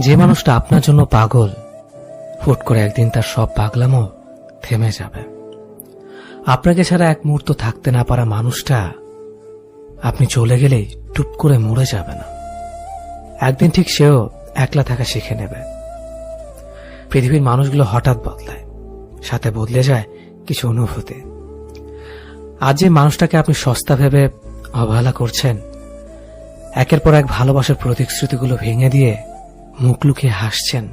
যে মানুষটা আপনার জন্য পাগল ফুট করে একদিন তার সব পাগলামও থেমে যাবে। আপনাকে ছাড়া এক মুহূর্ত থাকতে না পারা মানুষটা আপনি চলে গেলেই টুপ করে মরে যাবে না। একদিন ঠিক সেও একলা থাকা শিখে নেবে। পৃথিবীর মানুষগুলো হঠাৎ বদলায়, সাথে বদলে যায় কিছু অনুভূতি। আজ যে মানুষটাকে আপনি সস্তা ভেবে অবহেলা করছেন, একের পর এক ভালোবাসার প্রতিশ্রুতিগুলো ভেঙে দিয়ে মুখ লুকিয়ে হাসছেন।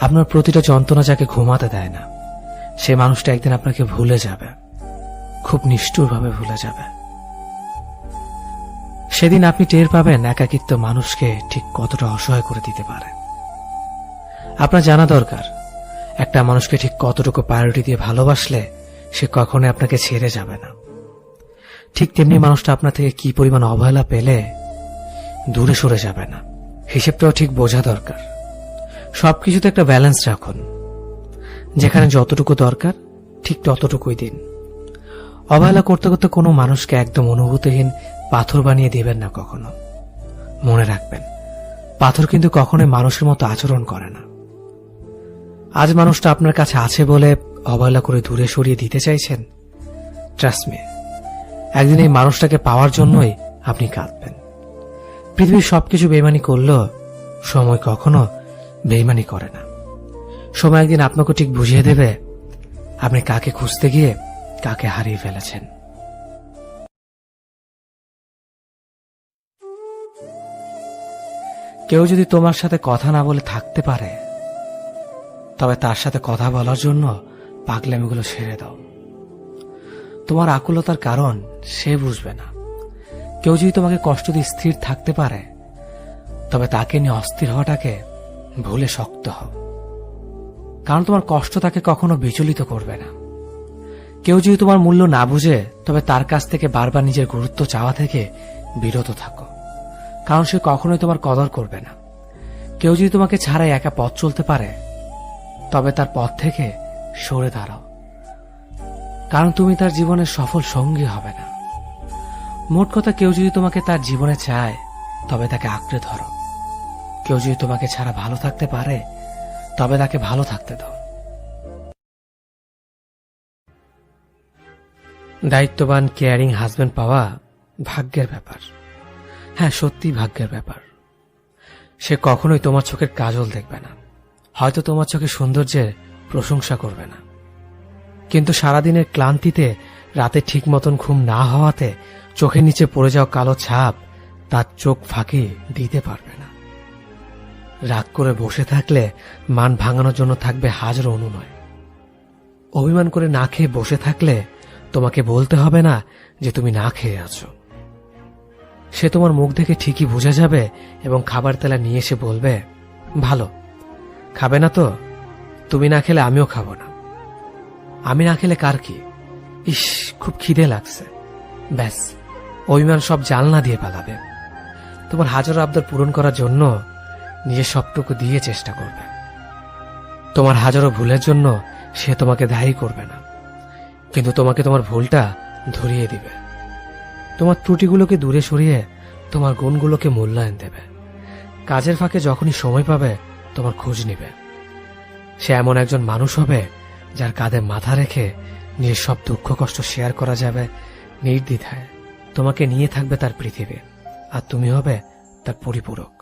আপনার প্রতিটা যন্ত্রণা যাকে ঘুমাতে দেয় না, সে মানুষটা একদিন আপনাকে ভুলে যাবে। খুব নিষ্ঠুরভাবে ভুলে যাবে। সেদিন আপনি টের পাবেন একাকিত্ব মানুষকে ঠিক কতটা অসহায় করে দিতে পারে। আপনার জানা দরকার, একটা মানুষকে ঠিক কতটুকু প্রায়োরিটি দিয়ে ভালোবাসলে সে কখনো আপনাকে ছেড়ে যাবে না। ঠিক তেমনি মানুষটা আপনার থেকে কি পরিমাণ অবহেলা পেলে দূরে সরে যাবে না। হিসেবটাও ঠিক বোঝা দরকার। সবকিছুতে একটা ব্যালেন্স রাখুন। যেখানে যতটুকু দরকার, ঠিক ততটুকুই দিন। অবহেলা করতে করতে কোনো মানুষকে একদম অনুভূতিহীন পাথর বানিয়ে দেবেন না কখনো। মনে রাখবেন, পাথর কিন্তু কখনোই মানুষের মতো আচরণ করে না। আজ মানুষটা আপনার কাছে আছে বলে অবহেলা করে দূরে সরিয়ে দিতে চাইছেন? ট্রাস্ট মি একদিন এই মানুষটাকে পাওয়ার জন্যই আপনি কাঁদবেন। পৃথিবীর সবকিছু বেমানি করলেও সময় কখনো বেইমানি করে না। সময় একদিন আপনাকে ঠিক বুঝিয়ে দেবে, আপনি কাকে খুঁজতে গিয়ে কাকে হারিয়ে ফেলেছেন। কেউ যদি তোমার সাথে কথা না বলে থাকতে পারে, তবে তার সাথে কথা বলার জন্য পাগলামিগুলো সেরে দাও। তোমার আকুলতার কারণ সে বুঝবে না। কেউ যদি তোমাকে কষ্ট দিয়ে স্থির থাকতে পারে, তবে তাকে নিয়ে অস্থির হওয়াটাকে ভুলে শক্ত হও। কারণ তোমার কষ্ট তাকে কখনো বিচলিত করবে না। কেউ যদি তোমার মূল্য না বুঝে, তবে তার কাছ থেকে বারবার নিজের গুরুত্ব চাওয়া থেকে বিরত থাকো। কারণ সে কখনোই তোমার কদর করবে না। কেউ যদি তোমাকে ছাড়াই একা পথ চলতে পারে, তবে তার পথ থেকে সরে দাঁড়াও। কারণ তুমি তার জীবনের সফল সঙ্গী হবে না। মোট কথা কেউ যদি তোমাকে তার জীবনে চায়, তবে তাকে আঁকড়ে ধরো। কেউ যদি তোমাকে ছাড়া ভালো থাকতে পারে, তবে তাকে ভালো থাকতে দাও। দায়িত্ববান কেয়ারিং হাজবেন্ড পাওয়া ভাগ্যের ব্যাপার। হ্যাঁ সত্যি ভাগ্যের ব্যাপার। সে কখনোই তোমার চোখের কাজল দেখবে না। হয়তো তোমার চোখে সৌন্দর্যের প্রশংসা করবে না। কিন্তু সারাদিনের ক্লান্তিতে, রাতে ঠিক মতন ঘুম না হওয়াতে চোখের নিচে পড়ে যাওয়া কালো ছাপ তার চোখ ফাঁকি দিতে পারবে না। রাগ করে বসে থাকলে মান ভাঙানোর জন্য থাকবে হাজারো অনুনয়। অভিমান করে না খেয়ে বসে থাকলে তোমাকে বলতে হবে না যে তুমি না খেয়ে আছো। সে তোমার মুখ দেখে ঠিকই বোঝা যাবে এবং খাবার তেলা নিয়ে এসে বলবে, ভালো, খাবে না তো? তুমি না খেলে আমিও খাব না। আমি না খেলে কার কি? ইস, খুব খিদে লাগছে। ব্যাস। অভিমান সব জালনা দিয়ে পালাবে। তোমার হাজারো আবদার পূরণ করার জন্য নিজের সবটুকু দিয়ে চেষ্টা করবে। তোমার হাজারো ভুলের জন্য সে তোমাকে দায়ী করবে না। কিন্তু তোমাকে তোমার ভুলটা ধরিয়ে দিবে। তোমার ত্রুটিগুলোকে দূরে সরিয়ে তোমার গুণগুলোকে মূল্যায়ন দেবে। কাজের ফাঁকে যখনই সময় পাবে, তোমার খোঁজ নেবে। সে এমন একজন মানুষ হবে যার কাঁধে মাথা রেখে নিজের সব দুঃখ কষ্ট শেয়ার করা যাবে নির্দ্বিধায়। তোমাকে নিয়ে থাকবে তার পৃথিবী, আর তুমি হবে তার পরিপূরক।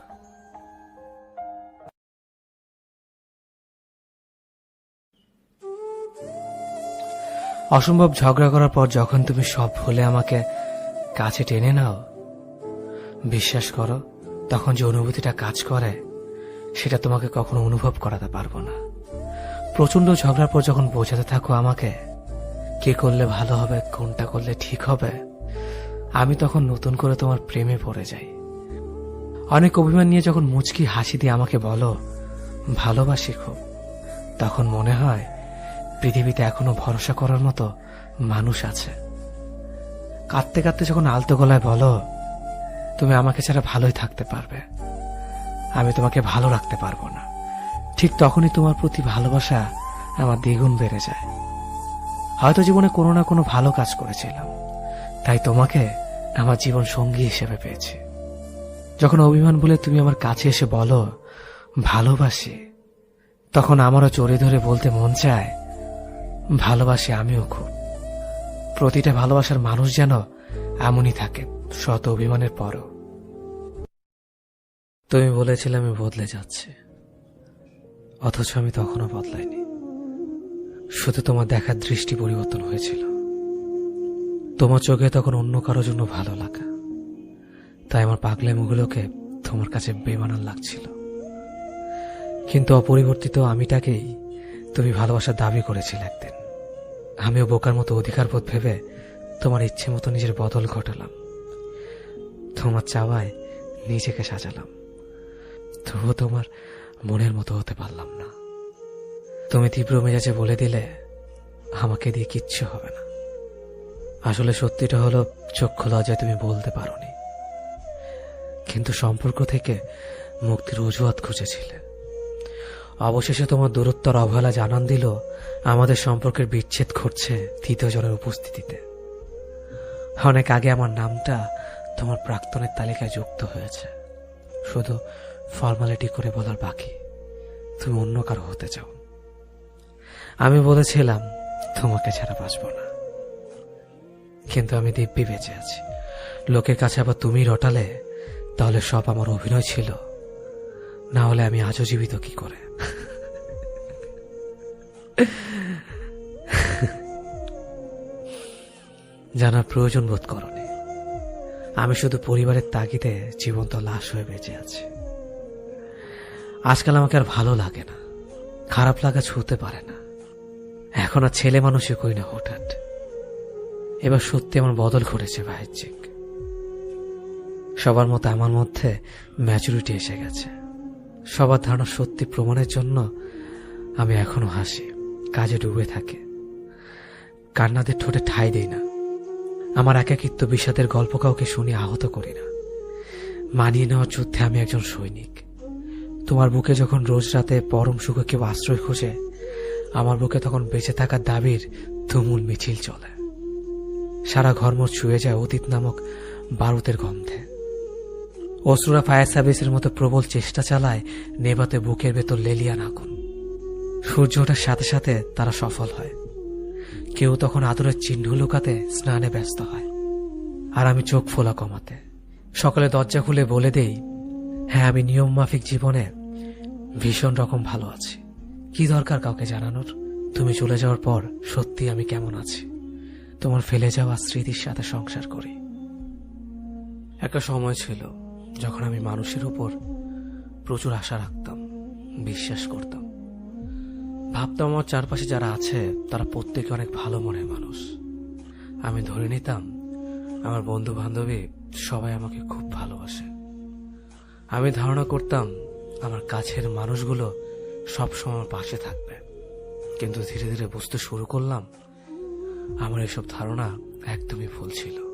অসম্ভব ঝগড়া করার পর যখন তুমি সব ভুলে আমাকে কাছে টেনে নাও, বিশ্বাস করো, তখন যে অনুভূতিটা কাজ করে, সেটা তোমাকে কখনো অনুভব করাতে পারব না। প্রচণ্ড ঝগড়ার পর যখন বোঝাতে থাকো আমাকে, কে করলে ভালো হবে, কোনটা করলে ঠিক হবে আমি তখন নতুন করে তোমার প্রেমে পড়ে যাই। অনেক অভিমান নিয়ে যখন মুচকি হাসি দিয়ে আমাকে বলো, ভালোবাসি খুব। তখন মনে হয়, পৃথিবীতে এখনও ভরসা করার মতো মানুষ আছে। কাঁদতে কাঁদতে যখন আলতো গলায় বলো, তুমি আমাকে ছাড়া ভালোই থাকতে পারবে। আমি তোমাকে ভালো রাখতে পারব না। ঠিক তখনই তোমার প্রতি ভালোবাসা আমার দ্বিগুণ বেড়ে যায়। হয়তো জীবনে কোনো না কোনো ভালো কাজ করেছিলাম। তাই তোমাকে আমার জীবন সঙ্গী হিসেবে পেয়েছি। যখন অভিমান বলে তুমি আমার কাছে এসে বলো, ভালোবাসি, তখন আমারও চড়ে ধরে বলতে মন চায়, ভালোবাসি আমিও খুব। প্রতিটা ভালোবাসার মানুষ যেন এমনই থাকে শত অভিমানের পরও। তুমি বলেছিলে আমি বদলে যাচ্ছি, অথচ আমি তখনও বদলাইনি। শুধু তোমার দেখার দৃষ্টি পরিবর্তন হয়েছিল। তোমার চোখে তখন অন্য কারোর জন্য ভালো লাগা। তাই আমার পাগলে পাগলামুগুলোকে তোমার কাছে বেমানান লাগছিল। কিন্তু অপরিবর্তিত আমিটাকেই তুমি ভালোবাসার দাবি করেছিলে একদিন। আমিও বোকার মতো অধিকার বোধ ভেবে তোমার ইচ্ছে মতো নিজের বদল ঘটালাম। তোমার চাওয়ায় নিজেকে সাজালাম। তবুও তোমার মনের মতো হতে পারলাম না। তুমি তীব্র মেজাজে বলে দিলে, আমাকে দিয়ে কিচ্ছু হবে না। আসলে সত্যিটা হলো চক্ষু লজ্জায় তুমি বলতে পারোনি। কিন্তু সম্পর্ক থেকে মুক্তির অজুহাত খুঁজেছিলে। অবশেষে তোমার দূরত্বর অবহেলা জানান দিল, আমাদের সম্পর্কের বিচ্ছেদ ঘটছে তৃতীয় জনের উপস্থিতিতে। অনেক আগে আমার নামটা তোমার প্রাক্তনের তালিকায় যুক্ত হয়েছে। শুধু ফর্মালিটি করে বলার বাকি। তুমি অন্য কারও হতে চাও। আমি বলেছিলাম, তোমাকে ছাড়া বাঁচব না। কিন্তু আমি দিব্যি বেঁচে আছি। লোকের কাছে আবার তুমি রটালে, তাহলে সব আমার অভিনয় ছিল। না হলে আমি আজও জীবিত কি করে? জানার প্রয়োজন বোধ করনি। আমি শুধু পরিবারের তাগিদে জীবন্ত লাশ হয়ে বেঁচে আছি। আজকাল আমাকে আর ভালো লাগে না। খারাপ লাগা ছুতে পারে না। এখন আর ছেলে মানুষে কই না হঠাৎ এবার সত্যি আমার বদল ঘটেছে বাহ্যিক সবার মতো আমার মধ্যে ম্যাচুরিটি এসে গেছে। সবার ধারণা সত্যি প্রমাণের জন্য আমি এখনও হাসি, কাজে ডুবে থাকে। কান্নাদের ঠোঁটে ঠাই দেই না। আমার একাকিত্ব বিষাদের গল্প কাউকে শুনে আহত করি না। মানিয়ে নেওয়ার যুদ্ধে আমি একজন সৈনিক। তোমার বুকে যখন রোজ রাতে পরম সুখে কেউ আশ্রয় খোঁজে, আমার বুকে তখন বেঁচে থাকার দাবির তুমুল মিছিল চলে। সারা ঘরমোর ছুঁয়ে যায় অতীত নামক বারুদের গন্ধে। অসুরা ফায়ার সার্ভিসের মতো প্রবল চেষ্টা চালায় নেভাতে বুকের ভেতর লেলিয়ান আগুন। সূর্য ওঠার সাথে সাথে তারা সফল হয়। কেউ তখন আদরের চিহ্ন লুকাতে স্নানে ব্যস্ত হয়। আর আমি চোখ ফোলা কমাতে। সকালে দরজা খুলে বলে দেই হ্যাঁ আমি নিয়ম মাফিক জীবনে ভীষণ রকম ভালো আছি। কি দরকার কাউকে জানানোর? তুমি চলে যাওয়ার পর সত্যি আমি কেমন আছি? তোমার ফেলে যাওয়া স্মৃতির সাথে সংসার করি। একটা সময় ছিল যখন আমি মানুষের উপর প্রচুর আশা রাখতাম, বিশ্বাস করতাম। ভাবতাম আমার চারপাশে যারা আছে, তারা প্রত্যেকে অনেক ভালো মনের মানুষ। আমি ধরে নিতাম, আমার বন্ধু বান্ধবী সবাই আমাকে খুব ভালোবাসে। আমি ধারণা করতাম, আমার কাছের মানুষগুলো সবসময় আমার পাশে থাকবে। কিন্তু ধীরে ধীরে বুঝতে শুরু করলাম আমার এসব ধারণা একদমই ভুল ছিল।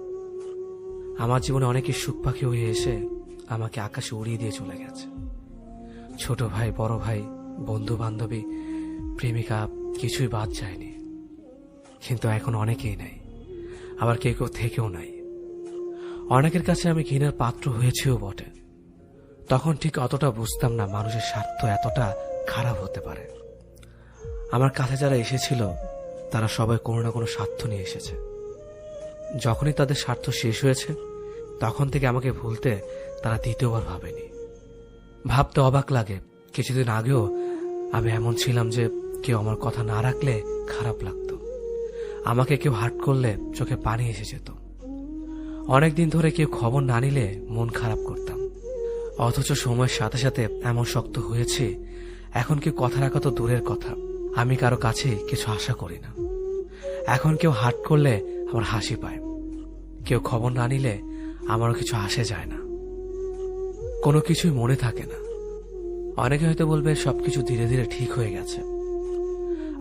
আমার জীবনে অনেকে সুখ পাখি হয়ে এসে আমাকে আকাশে উড়িয়ে দিয়ে চলে গেছে। ছোট ভাই, বড় ভাই, বন্ধু বান্ধবী, প্রেমিকা, কিছুই বাদ যায়নি। কিন্তু এখন অনেকেই নাই। আবার কেউ কেউ থেকেও নাই। অনেকের কাছে আমি ঘৃণার পাত্র হয়েছেও বটে। তখন ঠিক অতটা বুঝতাম না মানুষের স্বার্থ এতটা খারাপ হতে পারে। আমার কাছে যারা এসেছিল তারা সবাই কোনো না কোনো স্বার্থ নিয়ে এসেছে। যখনই তাদের স্বার্থ শেষ হয়েছে, তখন থেকে আমাকে ভুলতে তারা দ্বিতীয়বার ভাবেনি। ভাবতে অবাক লাগে, কিছুদিন আগেও আমি এমন ছিলাম যে কেউ আমার কথা না রাখলে খারাপ লাগতো। আমাকে কেউ হাট করলে চোখে পানি এসে যেত। অনেকদিন ধরে কেউ খবর না নিলে মন খারাপ করতাম। অথচ সময়ের সাথে সাথে এমন শক্ত হয়েছে, এখন কেউ কথা রাখা তো দূরের কথা। আমি কারও কাছে কিছু আশা করি না। এখন কেউ হাট করলে আমার হাসি পায়। কেউ খবর না নিলে আমারও কিছু আসে যায় না। কোনো কিছুই মনে থাকে না। অনেকে হয়তো বলবে সবকিছু ধীরে ধীরে ঠিক হয়ে গেছে।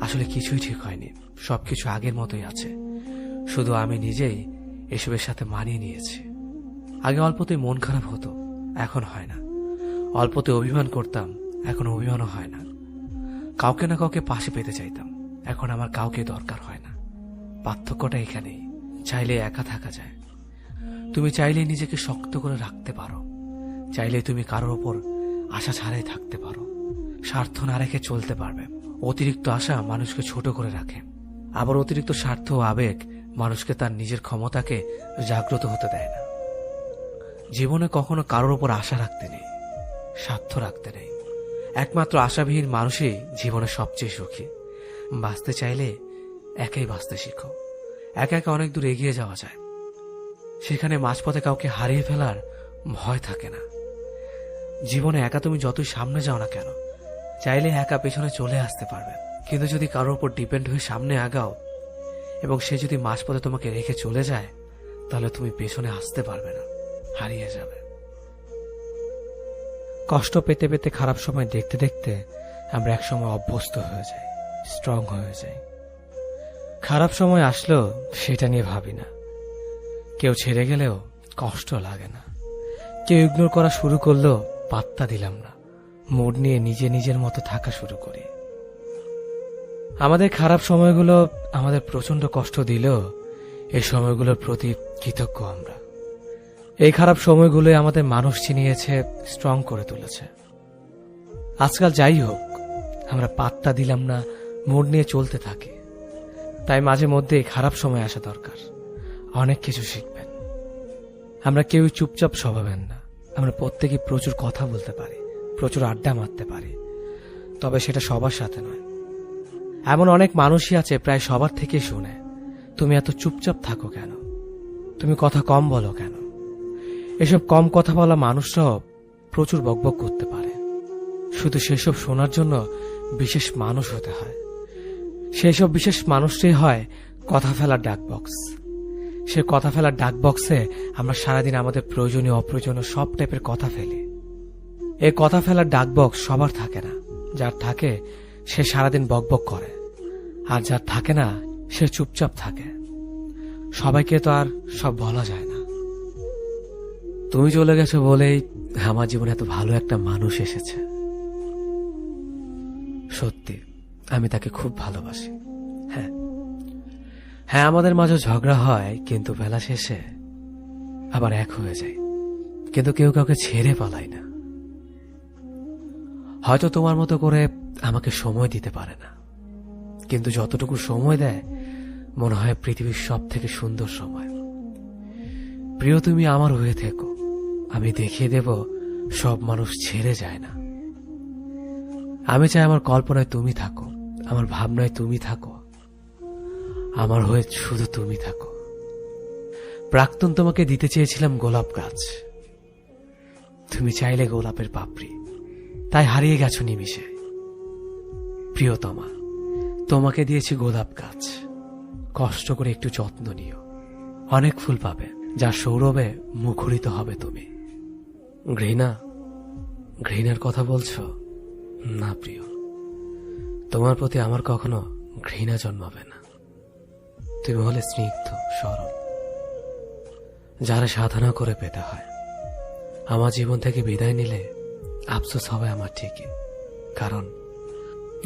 আসলে কিছুই ঠিক হয়নি। সবকিছু আগের মতোই আছে। শুধু আমি নিজেই এসবের সাথে মানিয়ে নিয়েছি। আগে অল্পতেই মন খারাপ হতো, এখন হয় না। অল্পতে অভিমান করতাম, এখন অভিমানও হয় না। কাউকে না কাউকে পাশে পেতে চাইতাম। এখন আমার কাউকে দরকার হয় না। পার্থক্যটা এখানেই। চাইলে একা থাকা যায়। তুমি চাইলে নিজেকে শক্ত করে রাখতে পারো। চাইলে তুমি কারোর ওপর আশা ছাড়াই থাকতে পারো। স্বার্থ না রেখে চলতে পারবে। অতিরিক্ত আশা মানুষকে ছোট করে রাখে। আবার অতিরিক্ত স্বার্থ ও আবেগ মানুষকে তার নিজের ক্ষমতাকে জাগ্রত হতে দেয় না। জীবনে কখনো কারোর ওপর আশা রাখতে নেই। স্বার্থ রাখতে নেই। একমাত্র আশাবিহীন মানুষই জীবনে সবচেয়ে সুখী। বাঁচতে চাইলে একাই বাঁচতে শিখো। একা একা অনেক দূর এগিয়ে যাওয়া যায়। সেখানে মাঝপথে কাউকে হারিয়ে ফেলার ভয় থাকে না। জীবনে একা তুমি যতই সামনে যাও না কেন, চাইলে একা পেছনে চলে আসতে পারবে। কিন্তু যদি কারোর উপর ডিপেন্ড হয়ে সামনে আগাও এবং সে যদি মাঝপথে তোমাকে রেখে চলে যায়, তাহলে তুমি পেছনে আসতে পারবে না, হারিয়ে যাবে। কষ্ট পেতে পেতে খারাপ সময় দেখতে দেখতে আমরা একসময় অভ্যস্ত হয়ে যাই স্ট্রং হয়ে যাই। খারাপ সময় আসলেও সেটা নিয়ে ভাবি না। কেউ ছেড়ে গেলেও কষ্ট লাগে না। কেউ ইগনোর করা শুরু করলেও পাত্তা দিলাম না। মুড নিয়ে নিজে নিজের মতো থাকা শুরু করি। আমাদের খারাপ সময়গুলো আমাদের প্রচণ্ড কষ্ট দিলেও এই সময়গুলোর প্রতি কৃতজ্ঞ আমরা। এই খারাপ সময়গুলোই আমাদের মানুষ চিনিয়েছে স্ট্রং করে তুলেছে। আজকাল যাই হোক, আমরা পাত্তা দিলাম না মুড নিয়ে চলতে থাকি। তাই মাঝে মধ্যে এই খারাপ সময় আসা দরকার। অনেক কিছু শিখবেন। আমরা কেউ চুপচাপ স্বভাবেন না। আমরা প্রত্যেকে প্রচুর কথা বলতে পারি, প্রচুর আড্ডা মারতে পারি। তবে সেটা সবার সাথে নয়। এমন অনেক মানুষই আছে প্রায় সবার থেকে শুনে, তুমি এত চুপচাপ থাকো কেন? তুমি কথা কম বলো কেন? এসব কম কথা বলা মানুষরাও প্রচুর বকবক করতে পারে। শুধু সেসব শোনার জন্য বিশেষ মানুষ হতে হয়। সেসব বিশেষ মানুষটাই হয় কথা ফেলার ডাক বক্স সে কথা ফেলার ডাক বক্সে আমরা সারাদিন আমাদের প্রয়োজনীয়, অপ্রয়োজনীয় সব টাইপের কথা ফেলি। এই কথা ফেলার ডাক বক্স সবার থাকে না। যার থাকে, সে সারাদিন বকবক করে। আর যার থাকে না, সে চুপচাপ থাকে। সবাইকে তো আর সব বলা যায় না। তুমি চলে গেছো বলেই আমার জীবনে এত ভালো একটা মানুষ এসেছে। সত্যি, আমি তাকে খুব ভালোবাসি। হ্যাঁ। হ্যাঁ আমাদের মাঝে ঝগড়া হয়, কিন্তু বেলা শেষে আবার এক হয়ে যায়। কিন্তু কেউ কাউকে ছেড়ে পালায় না। হয়তো তোমার মতো করে আমাকে সময় দিতে পারে না। কিন্তু যতটুকু সময় দেয়, মনে হয় পৃথিবীর সব থেকে সুন্দর সময়। প্রিয়, তুমি আমার হয়ে থেকো। আমি দেখিয়ে দেব, সব মানুষ ছেড়ে যায় না। আমি চাই আমার কল্পনায় তুমি থাকো, আমার ভাবনায় তুমি থাকো, আমার হয়ে শুধু তুমি থাকো। প্রাক্তন তোমাকে দিতে চেয়েছিলাম গোলাপ গাছ। তুমি চাইলে গোলাপের পাপড়ি, তাই হারিয়ে গেছো নিমিশে প্রিয়তমা, তোমাকে দিয়েছি গোলাপ গাছ। কষ্ট করে একটু যত্ন নিও। অনেক ফুল পাবে, যা সৌরভে মুখরিত হবে তুমি। ঘৃণা? ঘৃণার কথা বলছো? না, প্রিয়। তোমার প্রতি আমার কখনো ঘৃণা জন্মাবে না। তুমি হলে স্নিগ্ধ, সরল। যারা সাধনা করে পেতে হয়। আমার জীবন থেকে বিদায় নিলে আফসোস হবে আমার ঠিকই। কারণ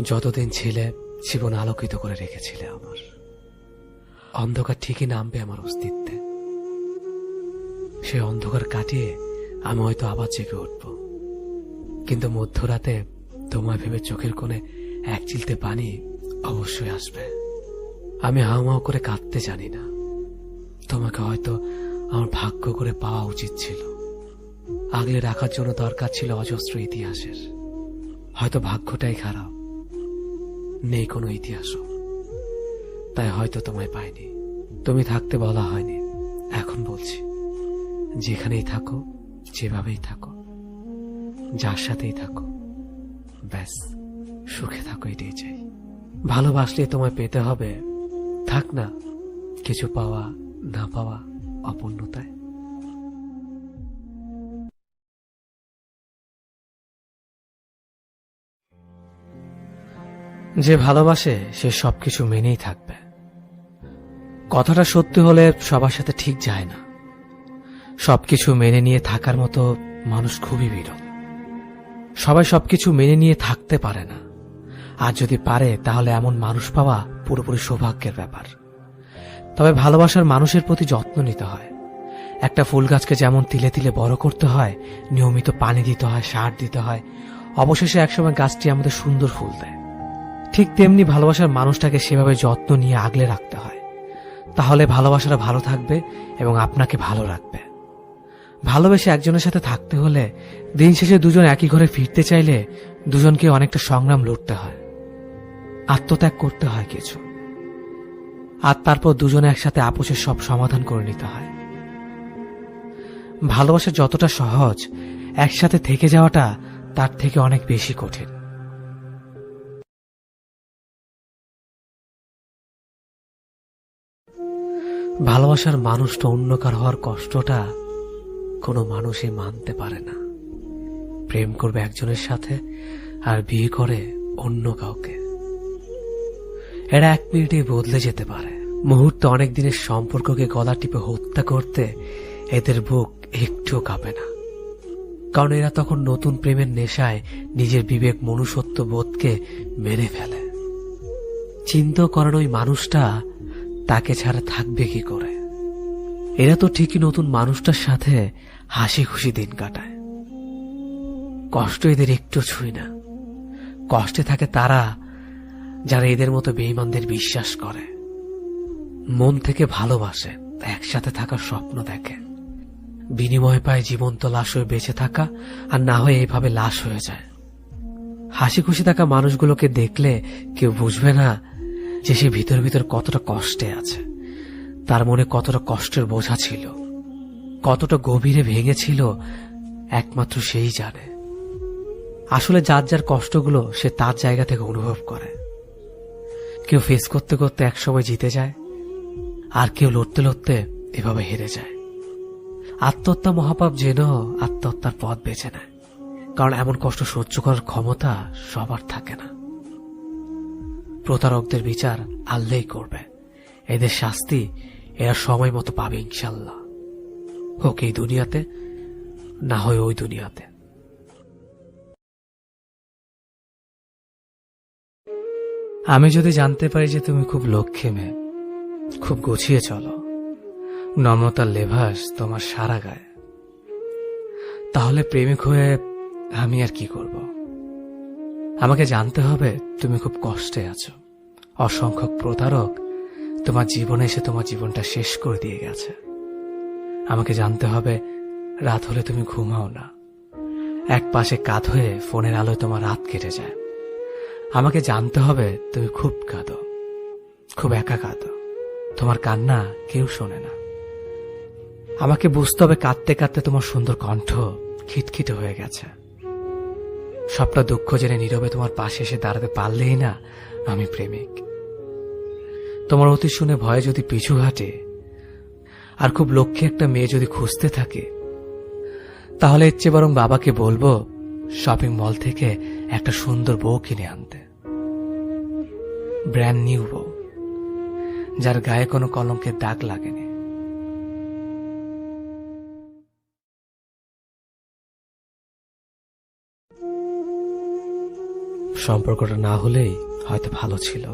যতদিন ছিলে, জীবন আলোকিত করে রেখেছিলে আমার। অন্ধকার ঠিকই নামবে আমার অস্তিত্বে। সে অন্ধকার কাটিয়ে আমি হয়তো আবার জেগে উঠব। কিন্তু মধ্যরাতে তোমায় ভেবে চোখের কোণে এক চিলতে পানি অবশ্যই আসবে। আমি হাউমাউ করে কাঁদতে জানি না। তোমাকে হয়তো আমার ভাগ্য করে পাওয়া উচিত ছিল। আগলে রাখার জন্য দরকার ছিল অজস্র ইতিহাসের। হয়তো ভাগ্যটাই খারাপ। নেই কোনো ইতিহাসও। তাই হয়তো তোমায় পাইনি। তুমি থাকতে বলা হয়নি। এখন বলছি, যেখানেই থাকো যেভাবেই থাকো, যার সাথেই থাকো, ব্যাস, সুখে থাকো, এটাই চাই। ভালোবাসলে তোমায় পেতে হবে, থাক না, কিছু পাওয়া, না পাওয়া অপূর্ণতায়। যে ভালোবাসে, সে সবকিছু মেনেই থাকবে। কথাটা সত্যি হলে সবার সাথে ঠিক যায় না। সবকিছু মেনে নিয়ে থাকার মতো মানুষ খুবই বিরল। সবাই সবকিছু মেনে নিয়ে থাকতে পারে না। আর যদি পারে, তাহলে এমন মানুষ পাওয়া পুরোপুরি সৌভাগ্যের ব্যাপার। তবে ভালোবাসার মানুষের প্রতি যত্ন নিতে হয়। একটা ফুল গাছকে যেমন তিলে তিলে বড় করতে হয়, নিয়মিত পানি দিতে হয়, সার দিতে হয়, অবশেষে একসময় গাছটি আমাদের সুন্দর ফুল দেয়। ঠিক তেমনি ভালোবাসার মানুষটাকে সেভাবে যত্ন নিয়ে আগলে রাখতে হয়। তাহলে ভালোবাসাটা ভালো থাকবে এবং আপনাকে ভালো রাখবে। ভালোবেসে একজনের সাথে থাকতে হলে দিন শেষে দুজন একই ঘরে ফিরতে চাইলে দুজনকে অনেকটা সংগ্রাম লড়তে হয়, আত্মত্যাগ করতে হয় কিছু। আর তারপর দুজনে একসাথে আপোষের সব সমাধান করে নিতে হয়। ভালোবাসা যতটা সহজ, একসাথে থেকে যাওয়াটা তার থেকে অনেক বেশি কঠিন। ভালোবাসার মানুষটা অন্যকার হওয়ার কষ্টটা কোনো মানুষই মানতে পারে না। প্রেম করবে একজনের সাথে আর বিয়ে করে অন্য কাউকে। এরা এক মিনিটেই বদলে যেতে পারে। মুহূর্তে অনেক দিনের সম্পর্ককে গলা টিপে হত্যা করতে এদের বুক একটুও কাঁপে না। কারণ এরা তখন নতুন প্রেমের নেশায় নিজের বিবেক মনুষ্যত্ব বোধকে মেরে ফেলে। চিন্তা করার ওই মানুষটা তাকে ছাড়া থাকবে কি করে? এরা তো ঠিকই নতুন মানুষটার সাথে হাসি খুশি দিন কাটায়। কষ্ট এদের একটু ছুঁই না। কষ্টে থাকে তারা যারা এদের মতো বেঈমানদের বিশ্বাস করে। মন থেকে ভালোবাসে, একসাথে থাকার স্বপ্ন দেখে। বিনিময় পায় জীবন্ত লাশ হয়ে বেঁচে থাকা, আর না হয়ে এইভাবে লাশ হয়ে যায়। হাসি খুশি থাকা মানুষগুলোকে দেখলে কেউ বুঝবে না যে সে ভিতর ভিতর কতটা কষ্টে আছে। তার মনে কতটা কষ্টের বোঝা ছিল, কতটা গভীরে ভেঙেছিল, একমাত্র সেই জানে। আসলে যার যার কষ্টগুলো সে তার জায়গা থেকে অনুভব করে। কেউ ফেস করতে করতে একসময় জিতে যায়, আর কেউ লড়তে লড়তে এভাবে হেরে যায়। আত্মহত্যা মহাপাপ যেন আত্মহত্যার পথ বেছে নেয়, কারণ এমন কষ্ট সহ্য করার ক্ষমতা সবার থাকে না। প্রতারকদের বিচার আল্লেই করবে, এদের শাস্তি এরা সময় মতো পাবে, ইনশাল্লাহ। হোক, এই দুনিয়াতে, না হয় ওই দুনিয়াতে। আমি যদি জানতে পারি যে তুমি খুব লক্ষ্মী মেয়ে, খুব গুছিয়ে চলো। নম্রতার লেভাস তোমার সারা গায়ে। তাহলে প্রেমিক হয়ে আমি আর কি করব? আমাকে জানতে হবে তুমি খুব কষ্টে আছো। অসংখ্য প্রতারক তোমার জীবনে এসে তোমার জীবনটা শেষ করে দিয়ে গেছে। আমাকে জানতে হবে, রাত হলে তুমি ঘুমাও না। এক পাশে কাত হয়ে ফোনের আলোয় তোমার রাত কেটে যায়। আমাকে জানতে হবে, তুমি খুব কাঁদো খুব একা কাঁদো তোমার কান্না কেউ শোনে না। আমাকে বুঝতে হবে, কাঁদতে কাঁদতে তোমার সুন্দর কণ্ঠ খিটখিটে হয়ে গেছে। সবটা দুঃখ জেনে নীরবে তোমার পাশে এসে দাঁড়াতে পারলেই না আমি প্রেমিক। তোমার অতি শুনে ভয়ে যদি পিছু হাঁটে, আর খুব লক্ষ্যে একটা মেয়ে যদি খুঁজতে থাকে, তাহলে চেয়ে বরং বাবাকে বলব শপিং মল থেকে একটা সুন্দর বউ কিনে আনতে। ব্র্যান্ড নিউ বউ, যার গায়ে কোনো কলঙ্কের দাগ লাগেনি। সম্পর্কটা না হলেই হয়তো ভালো ছিল।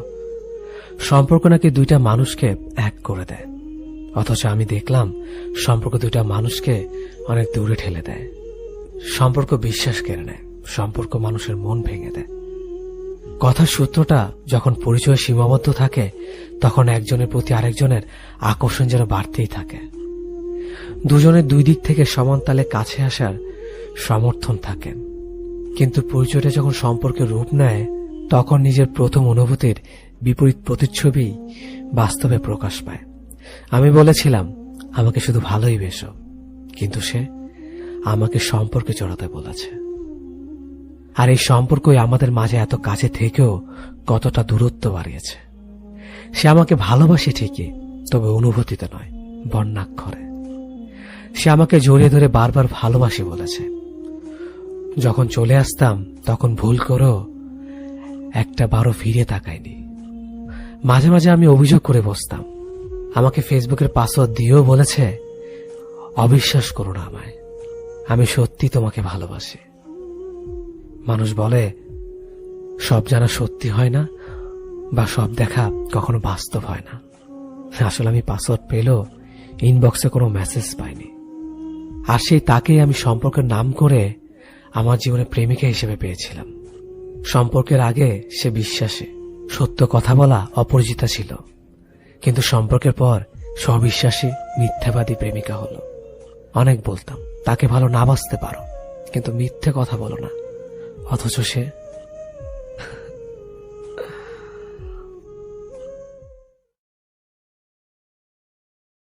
সম্পর্ক নাকি দুইটা মানুষকে এক করে দেয়? অথচ আমি দেখলাম সম্পর্ক দুইটা মানুষকে অনেক দূরে ঠেলে দেয়। সম্পর্ক বিশ্বাস কেড়ে নেয়, সম্পর্ক মানুষের মন ভেঙে দেয়। কথার সূত্রটা যখন পরিচয় সীমাবদ্ধ থাকে, তখন একজনের প্রতি আরেকজনের আকর্ষণ যেন বাড়তেই থাকে। দুজনের দুই দিক থেকে সমান তালে কাছে আসার সমর্থন থাকেন কিন্তু পরিচয়টা যখন সম্পর্কে রূপ নেয়, তখন নিজের প্রথম অনুভূতির বিপরীত প্রতিচ্ছবি বাস্তবে প্রকাশ পায়। আমি বলেছিলাম, আমাকে শুধু ভালোই বেসো কিন্তু সে আমাকে সম্পর্কে জড়াতে বলেছে। আর এই সম্পর্কই আমাদের মাঝে এত কাছে থেকেও কতটা দূরত্ব বাড়িয়েছে। সে আমাকে ভালোবাসে ঠিকই, তবে অনুভূতিতে নয়, বর্ণাক্ষরে। সে আমাকে জড়িয়ে ধরে বারবার ভালোবাসি বলেছে। যখন চলে আসতাম, তখন ভুল করেও একটা বারো ফিরে তাকায়নি। মাঝে মাঝে আমি অভিযোগ করে বসতাম। আমাকে ফেসবুকের পাসওয়ার্ড দিয়েও বলেছে, অবিশ্বাস করো না আমায়। আমি সত্যি তোমাকে ভালোবাসি। মানুষ বলে, সব জানা সত্যি হয় না, বা সব দেখা কখনো বাস্তব হয় না। আসলে আমি পাসওয়ার্ড পেলেও ইনবক্সে কোনো মেসেজ পাইনি। আর সেই তাকেই আমি সম্পর্কের নাম করে আমার জীবনে প্রেমিকা হিসেবে পেয়েছিলাম। সম্পর্কের আগে সে বিশ্বাসে। সত্য কথা বলা অপরিচিতা ছিল। কিন্তু সম্পর্কের পর সবিশ্বাসী, মিথ্যাবাদী প্রেমিকা হলো। অনেক বলতাম, তাকে ভালো না বাঁচতে পারো, কিন্তু মিথ্যে কথা বলো না। অথচ সে